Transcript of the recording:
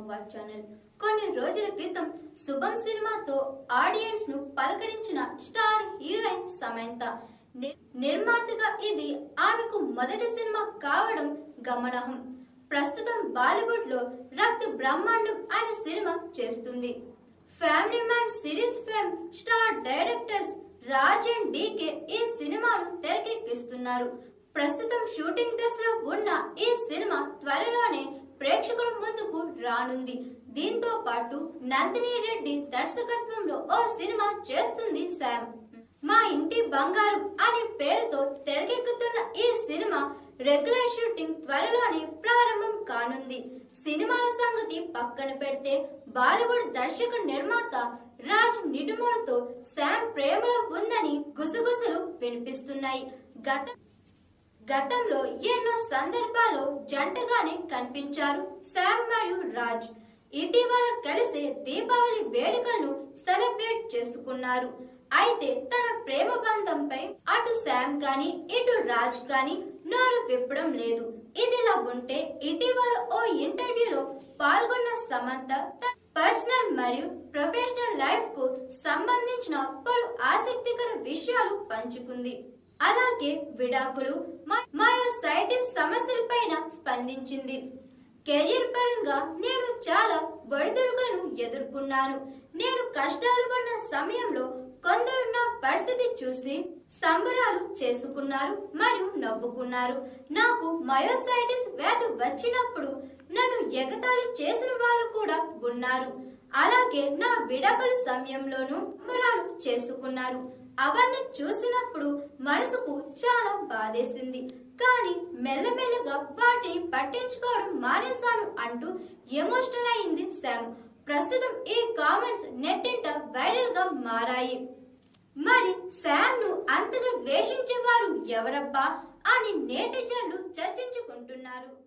Mobile channel కొన్ని రోజుల క్రితం శుభం సినిమాతో ఆడియన్స్ను పలకరించిన స్టార్ హీరోయిన్ సమంత. ని- నిర్మాతగా ఇది ఆమెకు మొదటి సినిమా కావడం గమనార్హం. ప్రస్తుతం బాలీవుడ్లో రక్త బ్రహ్మాండం అనే సినిమా చేస్తుంది. Family man series fame star directors Raj and DK ఈ సినిమాను తెరకెక్కిస్తున్నారు. ప్రస్తుతం షూటింగ్ దశలో ఉన్న ఈ సినిమా త్వరలోనే ప్రేక్షకుల ముందుకు రానుంది. దీంతో పాటు నందిని రెడ్డి దర్శకత్వంలో ఓ సినిమా చేస్తుంది శామ్ మా ఇంటి బంగారం అనే పేరుతో తెరకెక్కుతున్న ఈ సినిమా రెగ్యులర్ షూటింగ్ త్వరలోనే ప్రారంభం కానుంది. సినిమాల సంగతి పక్కన పెడితే బాలీవుడ్ దర్శక నిర్మాత రాజ్ నిడుమోడుతో శామ్ ప్రేమలో ఉందని గుసగుసలు వినిపిస్తున్నాయి. గత గతంలో ఎన్నో సందర్భాల్లో జంటగానే కనిపించారు శామ్ మరియు రాజ్. ఇటీవల కలిసి దీపావళి వేడుకలను సెలబ్రేట్ చేసుకున్నారు. అయితే తన ప్రేమ బంధంపై అటు శామ్ గాని ఇటు రాజ్ గాని నోరు విప్పడం లేదు. ఇదిలా ఉంటే ఇటీవల ఓ ఇంటర్వ్యూలో పాల్గొన్న సమంత తన పర్సనల్ మరియు ప్రొఫెషనల్ లైఫ్కు సంబంధించిన పలు ఆసక్తికర విషయాలు పంచుకుంది. అలాగే విడాకులు మ- మయోసైటిస్ సమస్యలపైన స్పందించింది. కెరీర్ పరంగా నేను చాలా ఒడిదుడుకులను ఎదుర్కొన్నాను. నేను కష్టాలు పడిన సమయంలో కొందరు నా పరిస్థితి చూసి సంబరాలు చేసుకున్నారు మరియు నవ్వుకున్నారు. నాకు మయోసైటిస్ వ్యాధి వచ్చినప్పుడు నన్ను ఎగతాళి చేసిన వాళ్ళు కూడా ఉన్నారు. అలాగే నా విడాకుల సమయంలోనూ చేసుకున్నారు. అవన్నీ చూసినప్పుడు మనసుకు చాలా బాధేసింది. కానీ మెల్లమెల్లగా వాటిని పట్టించుకోవడం మానేశాను అంటూ ఎమోషనల్ అయింది శామ్. ప్రస్తుతం ఈ కామెంట్స్ నెట్టింట వైరల్గా మారాయి. మరి శామ్ను అంతగా ద్వేషించేవారు ఎవరబ్బా అని నేటిజన్లు చర్చించుకుంటున్నారు.